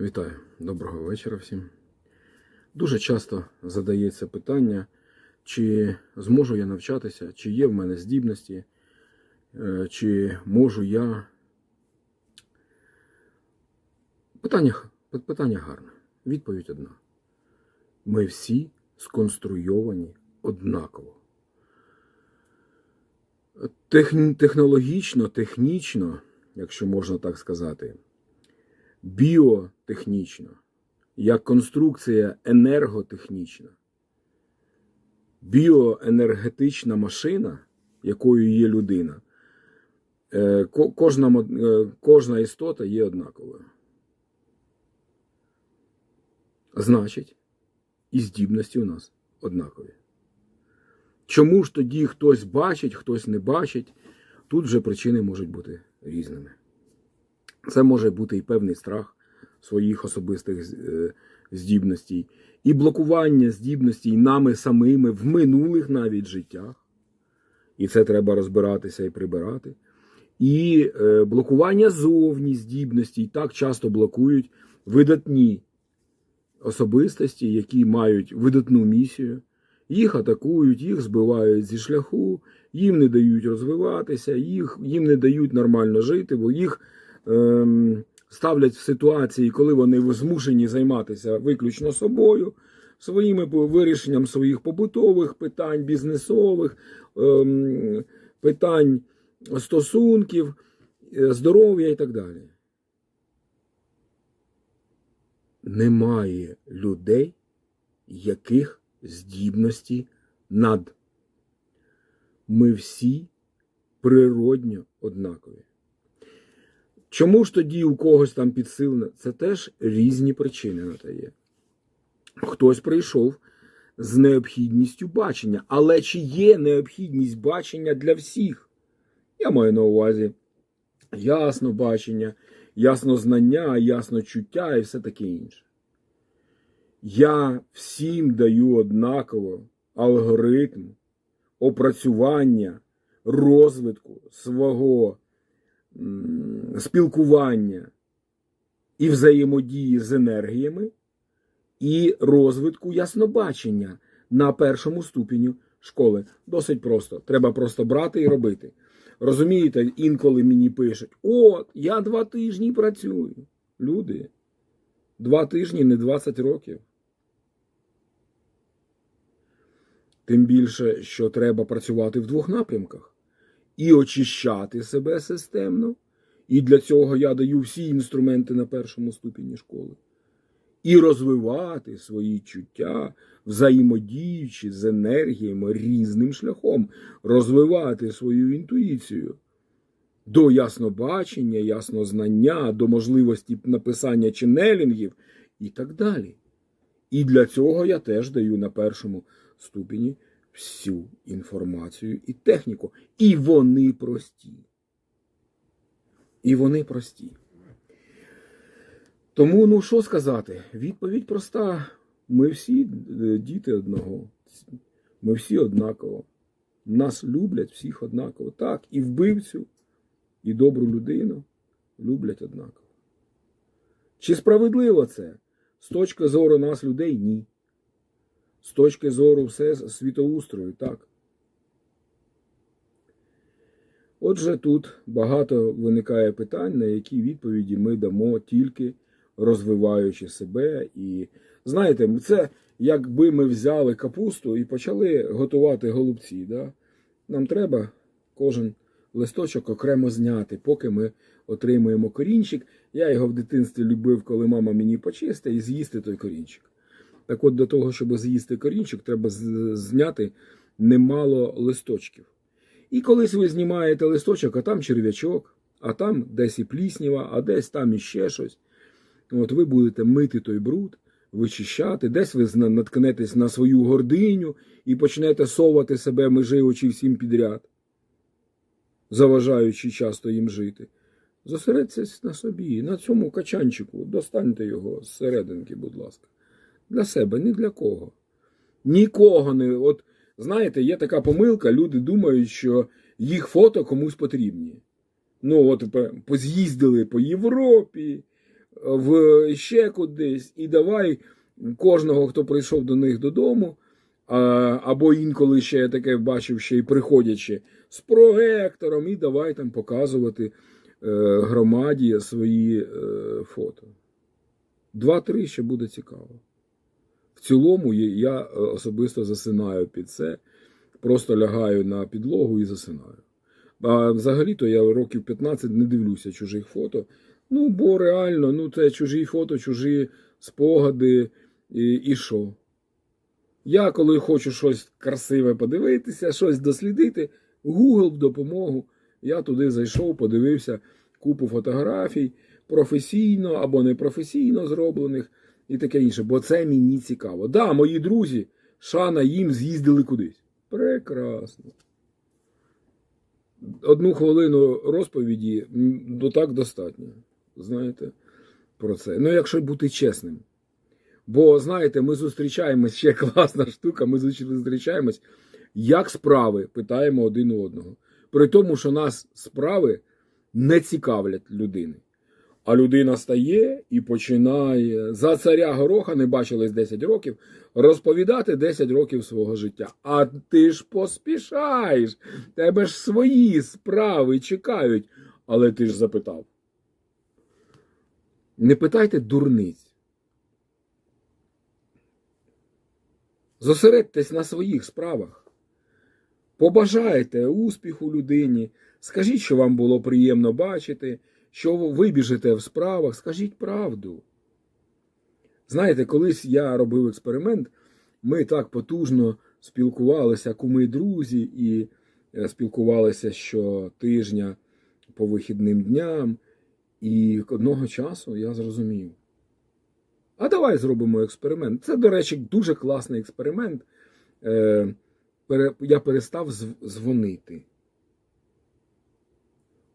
Вітаю, доброго вечора всім. Дуже часто задається питання, чи зможу я навчатися, чи є в мене здібності, е, чи можу я. Питання, питання гарне. Відповідь одна. Ми всі сконструйовані однаково. Технологічно, технічно, якщо можна так сказати, біотехнічно, як конструкція енерготехнічна, біоенергетична машина, якою є людина, е, кожна, е, кожна істота є однаковою. Значить, і здібності у нас однакові. Чому ж тоді хтось бачить, хтось не бачить, тут вже причини можуть бути різними. Це може бути і певний страх своїх особистих е, здібностей, і блокування здібностей нами самими в минулих навіть життях. І це треба розбиратися і прибирати. І е, блокування зовні здібностей так часто блокують видатні особистості, які мають видатну місію. Їх атакують, їх збивають зі шляху, їм не дають розвиватися, їх, їм не дають нормально жити, бо їх ставлять в ситуації, коли вони змушені займатися виключно собою, своїми вирішенням своїх побутових питань, бізнесових, ем, питань стосунків, е, здоров'я і так далі. Немає людей, яких здібності над. Ми всі природньо однакові. Чому ж тоді у когось там підсилене? Це теж різні причини на те є. Хтось прийшов з необхідністю бачення, але чи є необхідність бачення для всіх? Я маю на увазі ясно бачення, ясно знання, ясно чуття і все таке інше. Я всім даю однаково алгоритм опрацювання, розвитку свого спілкування і взаємодії з енергіями, і розвитку яснобачення на першому ступеню школи. Досить просто. Треба просто брати і робити. Розумієте, інколи мені пишуть: от, я два тижні працюю. Люди, два тижні не 20 років. Тим більше, що треба працювати в двох напрямках і очищати себе системно. І для цього я даю всі інструменти на першому ступені школи. І розвивати свої чуття, взаємодіючи з енергіями різним шляхом, розвивати свою інтуїцію до яснобачення, яснознання, до можливості написання ченелінгів і так далі. І для цього я теж даю на першому ступені всю інформацію і техніку. І вони прості. І вони прості. Тому, ну що сказати? Відповідь проста. Ми всі е, діти одного. Ми всі однаково. Нас люблять всіх однаково. Так, і вбивцю, і добру людину люблять однаково. Чи справедливо це? З точки зору нас, людей, ні. З точки зору все світоустрою, так. Отже, тут багато виникає питань, на які відповіді ми дамо тільки розвиваючи себе. І знаєте, це якби ми взяли капусту і почали готувати голубці. Да? Нам треба кожен листочок окремо зняти, поки ми отримуємо корінчик. Я його в дитинстві любив, коли мама мені почистить, і з'їсти той корінчик. Так от, для того, щоб з'їсти корінчик, треба зняти немало листочків. І колись ви знімаєте листочок, а там черв'ячок, а там десь і плісніва, а десь там іще щось. От ви будете мити той бруд, вичищати, десь ви наткнетесь на свою гординю і почнете совати себе межи очі всім підряд, заважаючи часто їм жити. Зосередьтесь на собі, на цьому качанчику, достаньте його з серединки, будь ласка. Для себе, ні для кого. Нікого не. От знаєте, є така помилка, люди думають, що їх фото комусь потрібні. Ну, от поз'їздили по Європі, в ще кудись, і давай кожного, хто прийшов до них додому, або інколи ще я таке бачив, ще й приходячи з проектором, і давай там показувати е, громаді свої е, фото. Два-три ще буде цікаво. В цілому я- е, особисто засинаю під це, просто лягаю на підлогу і засинаю. А взагалі-то я років 15 не дивлюся чужих фото. Ну, бо реально, ну це чужі фото, чужі спогади і, і що. Я, коли хочу щось красиве подивитися, щось дослідити, Google в допомогу. Я туди зайшов, подивився купу фотографій, професійно або непрофесійно зроблених і таке інше. Бо це мені цікаво. Да, мої друзі, шана їм з'їздили кудись. Прекрасно. Одну хвилину розповіді м, ну так достатньо. Знаєте, про це. Ну, якщо бути чесним. Бо, знаєте, ми зустрічаємось, ще класна штука, ми зустрічаємось, як справи питаємо один у одного. При тому, що нас справи не цікавлять людини. А людина стає і починає за царя гороха, не бачились 10 років, розповідати 10 років свого життя. А ти ж поспішаєш, тебе ж свої справи чекають. Але ти ж запитав. Не питайте дурниць. Зосередьтесь на своїх справах. Побажайте успіху людині, скажіть, що вам було приємно бачити, що ви вибіжите в справах, скажіть правду. Знаєте, колись я робив експеримент, ми так потужно спілкувалися, куми друзі, і е, спілкувалися щотижня по вихідним дням. І одного часу я зрозумів. А давай зробимо експеримент. Це, до речі, дуже класний експеримент. Е, я перестав зв- дзвонити.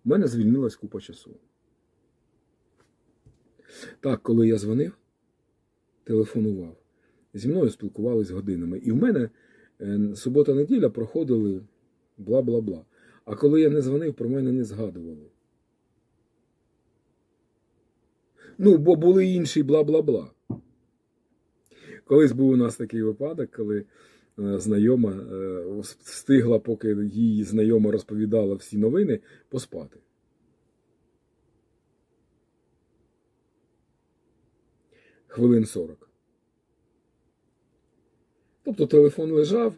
У мене звільнилась купа часу. Так, коли я дзвонив, телефонував. Зі мною спілкувались годинами. І в мене е, субота-неділя проходили бла-бла-бла. А коли я не дзвонив, про мене не згадували. Ну, бо були інші бла-бла-бла. Колись був у нас такий випадок, коли знайома е, встигла, поки її знайома розповідала всі новини, поспати. Хвилин 40. Тобто телефон лежав,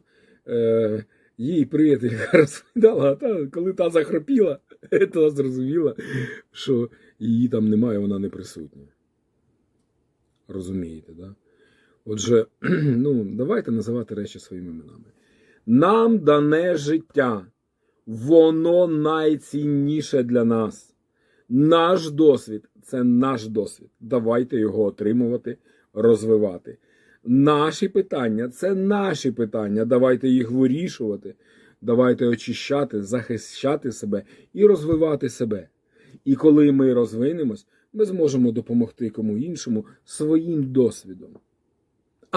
е, їй приятелька розповідала, а та, коли та захропіла, та зрозуміла, що її там немає, вона не присутня. Розумієте, да? Отже, ну, давайте називати речі своїми іменами. Нам дане життя, воно найцінніше для нас. Наш досвід це наш досвід. Давайте його отримувати, розвивати. Наші питання це наші питання. Давайте їх вирішувати. Давайте очищати, захищати себе і розвивати себе. І коли ми розвинемось, ми зможемо допомогти кому іншому своїм досвідом.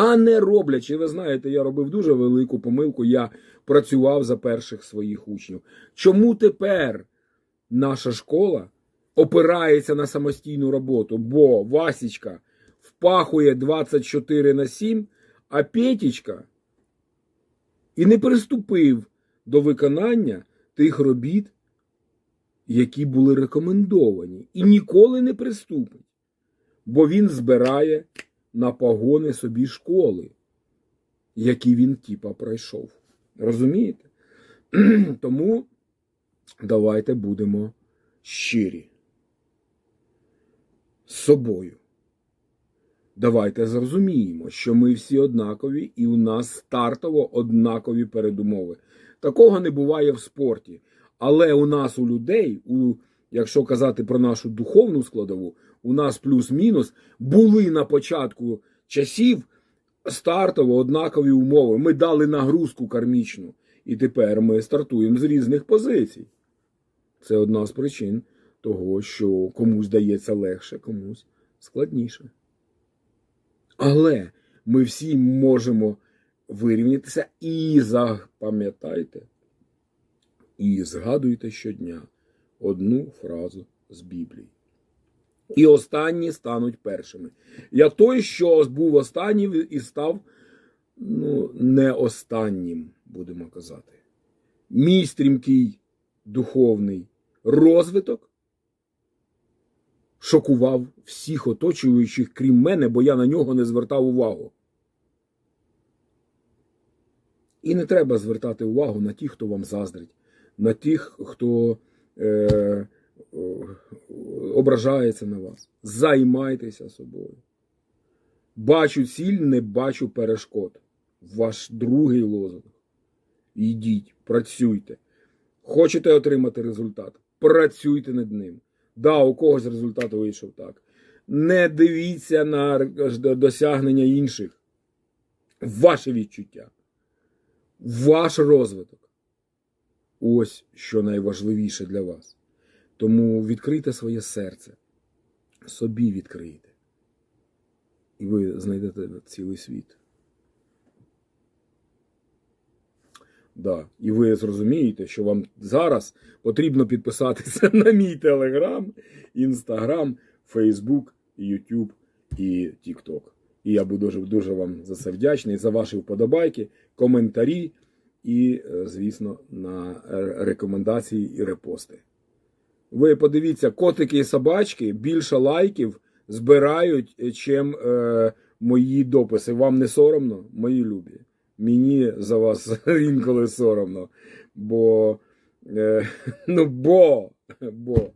А не роблячи, ви знаєте, я робив дуже велику помилку. Я працював за перших своїх учнів. Чому тепер наша школа опирається на самостійну роботу? Бо Васічка впахує 24 на 7, а Петічка і не приступив до виконання тих робіт, які були рекомендовані, і ніколи не приступить, бо він збирає на погони собі школи, які він типа пройшов. Розумієте? Тому давайте будемо щирі з собою. Давайте зрозуміємо, що ми всі однакові і у нас стартово однакові передумови. Такого не буває в спорті. Але у нас, у людей, у, якщо казати про нашу духовну складову, у нас плюс-мінус були на початку часів стартово однакові умови. Ми дали нагрузку кармічну. І тепер ми стартуємо з різних позицій. Це одна з причин того, що комусь дається легше, комусь складніше. Але ми всі можемо вирівнятися і запам'ятайте, і згадуйте щодня одну фразу з Біблії. І останні стануть першими. Я той, що був останнім і став ну, не останнім, будемо казати. Мій стрімкий духовний розвиток шокував всіх оточуючих, крім мене, бо я на нього не звертав увагу. І не треба звертати увагу на тих, хто вам заздрить, на тих, хто е, ображається на вас. Займайтеся собою. Бачу ціль, не бачу перешкод. Ваш другий лозунг. Йдіть, працюйте. Хочете отримати результат? Працюйте над ним. Да, у когось результат вийшов так. Не дивіться на досягнення інших. Ваше відчуття. Ваш розвиток. Ось що найважливіше для вас. Тому відкрийте своє серце. Собі відкрийте. І ви знайдете цілий світ. Да. І ви зрозумієте, що вам зараз потрібно підписатися на мій Телеграм, Інстаграм, Фейсбук, Ютуб і Тікток. І я буду дуже, дуже вам за це вдячний за ваші вподобайки, коментарі і, е, звісно, на е, рекомендації і репости. Ви подивіться, котики і собачки більше лайків збирають, чим е, мої дописи. Вам не соромно, мої любі. Мені за вас інколи соромно. Бо, е, ну, бо, бо.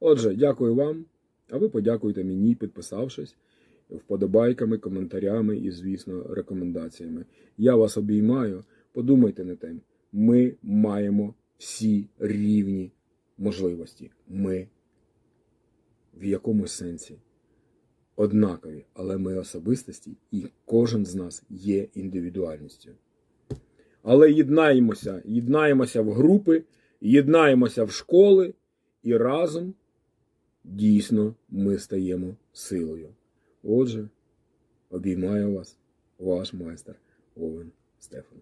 Отже, дякую вам. А ви подякуйте мені, підписавшись, вподобайками, коментарями і, звісно, рекомендаціями. Я вас обіймаю. Подумайте над тим. Ми маємо всі рівні можливості. Ми в якомусь сенсі однакові, але ми особистості, і кожен з нас є індивідуальністю. Але єднаємося, єднаємося в групи, єднаємося в школи, і разом дійсно ми стаємо силою. Отже, обіймаю вас, ваш майстер Овен Стефан.